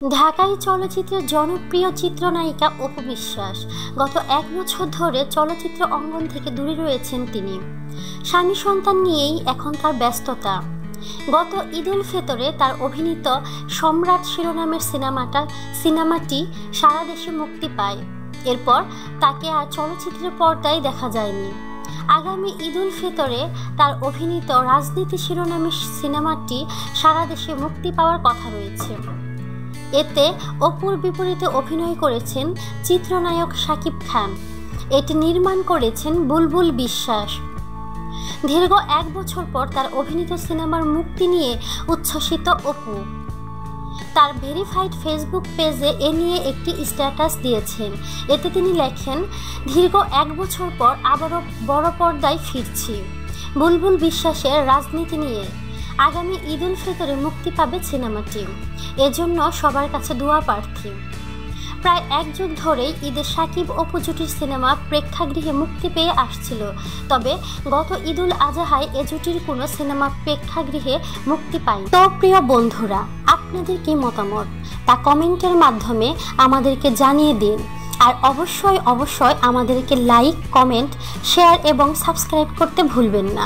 ঢাকাই চলচ্চিত্রের জনপ্রিয় চিত্রনায়িকা অপু বিশ্বাস। গত এক বছর ধরে চলচ্চিত্র অঙ্গন থেকে দূরে রয়েছেন তিনি। স্বামী সন্তান নিয়েই এখন তার ব্যস্ততা। গত ঈদ উল ফেতরে তার অভিনীত সম্রাট শিরোনামের সিনেমাটা সিনেমাটি সারা দেশে মুক্তি পায়। এরপর তাকে আর চলচ্চিত্রের পর্দায় দেখা যায়নি। আগামী ঈদ উল ফিতরে তার অভিনীত রাজনীতি শিরোনামের সিনেমাটি সারা দেশে মুক্তি পাওয়ার কথা রয়েছে। এতে অপুর বিপরীতে অভিনয় করেছেন চিত্রনায়ক শাকিব খান। এটি নির্মাণ করেছেন বুলবুল বিশ্বাস। দীর্ঘ এক বছর পর তার অভিনীত সিনেমার মুক্তি নিয়ে উচ্ছ্বসিত অপু। তার ভেরিফাইড ফেসবুক পেজে এ নিয়ে একটি স্ট্যাটাস দিয়েছেন। এতে তিনি লেখেন, দীর্ঘ এক বছর পর আবারও বড় পর্দায় ফিরছি। বুলবুল বিশ্বাসের রাজনীতি নিয়ে আগামী ঈদ উল ফিতরে মুক্তি পাবে সিনেমাটি এজন্য সবার কাছে দোয়া প্রার্থী। প্রায় এক যুগ ধরেই ঈদের সাকিব অপু জুটির সিনেমা প্রেক্ষাগৃহে মুক্তি পেয়ে আসছিল। তবে গত ঈদুল আজহায় এ জুটির কোনো সিনেমা প্রেক্ষাগৃহে মুক্তি পায়নি। তো প্রিয় বন্ধুরা, আপনাদের কি মতামত? তা কমেন্টের মাধ্যমে আমাদেরকে জানিয়ে দিন। আর অবশ্যই অবশ্যই আমাদেরকে লাইক, কমেন্ট, শেয়ার এবং সাবস্ক্রাইব করতে ভুলবেন না।